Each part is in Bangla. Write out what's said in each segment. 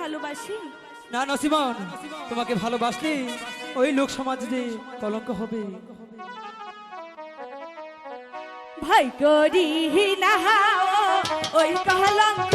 ভালোবাসি? না নসিমন তোমাকে ভালোবাসলে ওই লোক সমাজ যে কলঙ্ক হবে। ভাই করি না ওই কলঙ্ক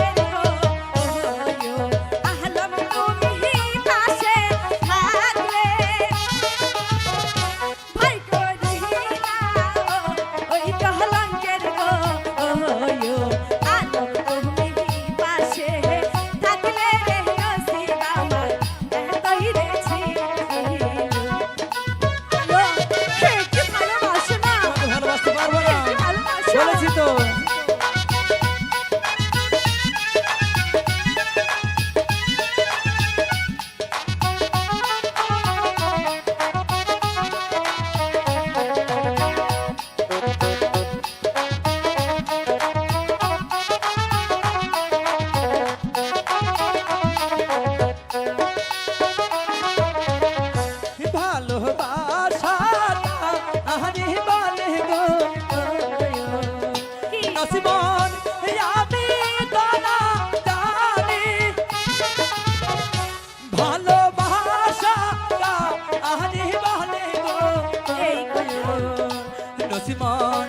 জীবন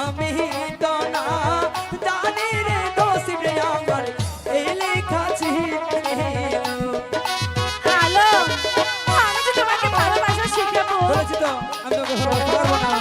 আমি তো না জানি রে দোষিব রে আমার এই লেখা হ্যালো আমি তো তোমাকে ভালোবাসা শিখাবো। বলেছি তো আমি তোকে ভালোবাসা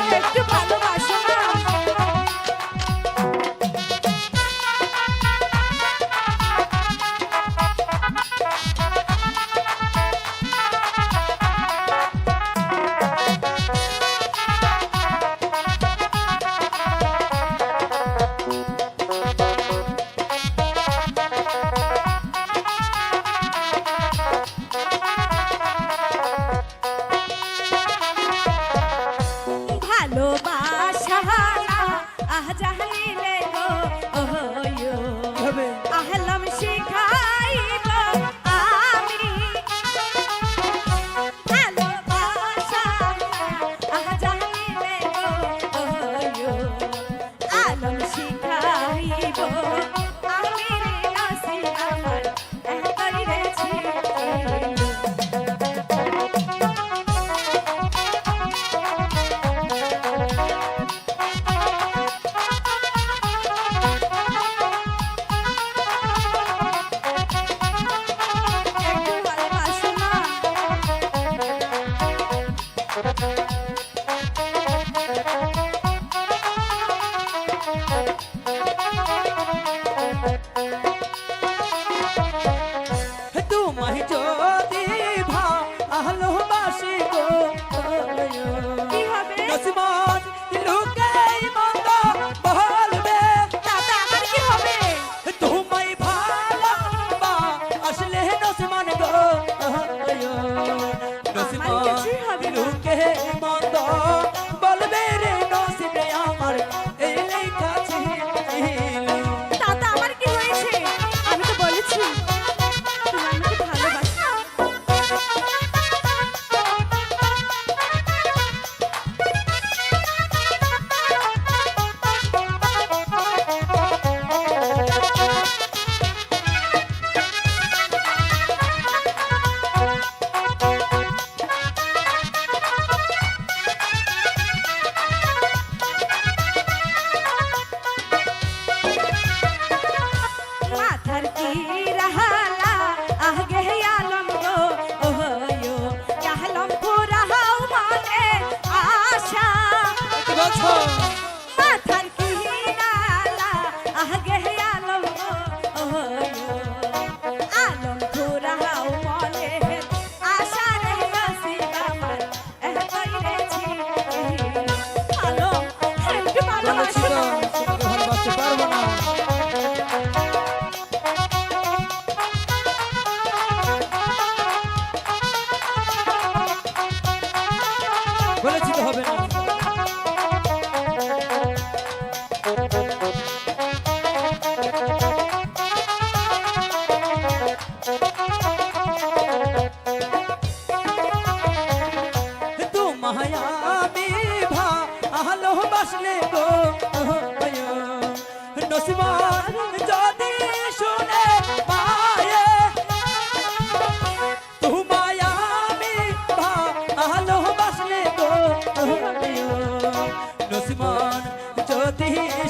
கையிலே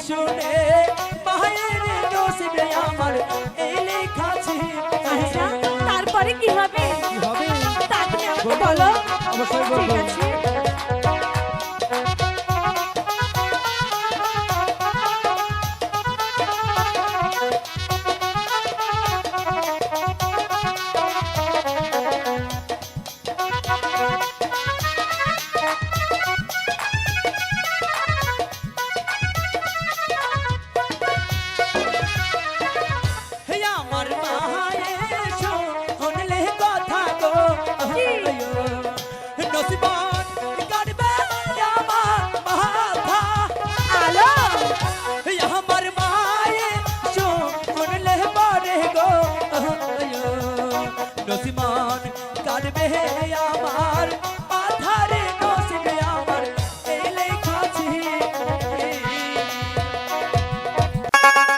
শুনে বাইরে নসিবে আমার এই লেখা আচ্ছা, তারপরে কি হবে? কি হবে? তা তুমি আমাকে বলো। অবশ্যই বলব।